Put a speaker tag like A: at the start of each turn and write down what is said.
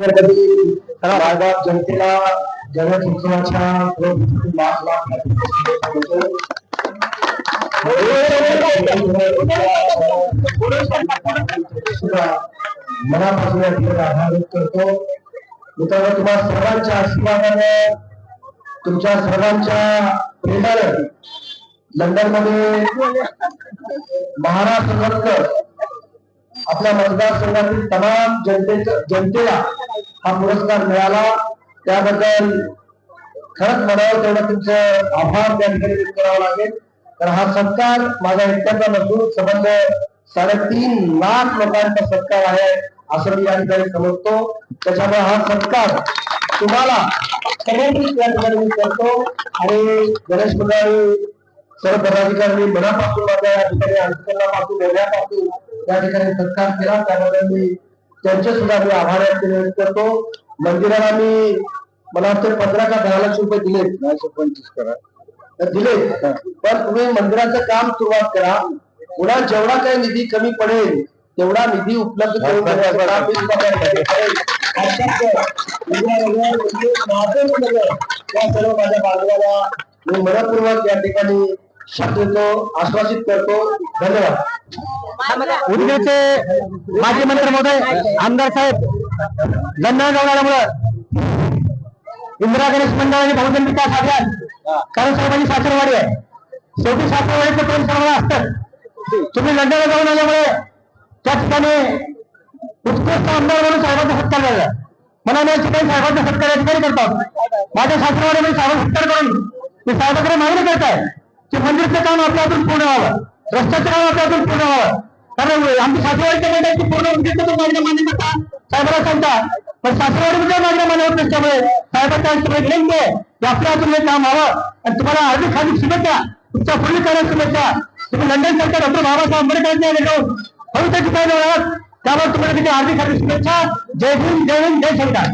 A: रायगाव जनतेला गणेश उत्सवाच्या लाख लाख मनापासून या ठिकाणी आभार व्यक्त करतो. मित्रांनो तुम्हाला सर्वांच्या आशीर्वादाने तुमच्या सर्वांच्या प्रेमाने लंडनमध्ये महाराष्ट्र आपल्या मतदारसंघातील तमाम जनतेचं जनतेला हा पुरस्कार मिळाला. त्याबद्दल खरंच म्हणावं तेवढं तुमचं आभार त्या ठिकाणी व्यक्त करावं लागेल. तर हा सत्कार माझा एकट्याचा नसून संबंध साडेतीन लाख लोकांचा सत्कार आहे असं मी या ठिकाणी समजतो. त्याच्यामुळे हा सत्कार तुम्हाला समर्पित या ठिकाणी मी करतो. आणि गणेश मंडळी सर्व पदाधिकारी मनापासून माझ्या या ठिकाणी अंतकरणापासून वेगळ्यापासून त्या ठिकाणी सत्कार केला. त्याबद्दल मी त्यांचे सुद्धा मी आभार व्यक्त करतो. मंदिराला मी मला वाटतं पंधरा का दहा लाख रुपये दिले पंचवीस करा तर दिले पण तुम्ही मंदिराचं काम सुरुवात करा. पुन्हा जेवढा काही निधी कमी पडेल तेवढा निधी उपलब्ध करून सर्व माझ्या बांधवाला मी मनपूर्वक या ठिकाणी शब्द देतो आश्वासित करतो. धन्यवाद.
B: उदगीरचे माजी मंत्री महोदय आमदार साहेब लंडन जाऊन इंदिरा गणेश मंडळ आणि बहुजन विकास अभियान कारण सर्वांची सासरवाडी आहे. शेवटी सासरवाडीचं प्रेम सर्वांना असतं. तुम्ही लंडनला जाऊन आल्यामुळे त्या ठिकाणी उत्कृष्ट आमदार म्हणून साहेबांचा सत्कार झाला. मला नाही ठिकाणी साहेबांचा सत्कार या ठिकाणी करतात माझ्या सासरवाडीमध्ये साहेब सत्कार करून ते साहेबांकडे मागणी करताय की मंदिरचं काम आपल्यातून पूर्ण व्हावं. रस्त्याचं काम आपल्यातून पूर्ण व्हावं. कारण आमची सासरवाडीच्या मंडळाची पूर्ण उद्दिष्ट तो मागण्या मान्य करता साहेबाला सांगता पण सासरवाडीमध्ये मागण्या मान्य होत नसल्यामुळे साहेबांच्या आयुष्यामध्ये विनंती आहे की आपल्या हातून काम व्हावं. आणि तुम्हाला हार्दिक हार्दिक शुभेच्छा. तुमच्या पुढील कार्यात शुभेच्छा. तुम्ही लंडन सरकार डॉक्टर बाबासाहेब आंबेडकरांच्या याने जाऊन भविष्य ठिकाणी त्यावर तुम्हाला तिथे हार्दिक हार्दिक शुभेच्छा. जय हिंद जय हिंद जय सरकार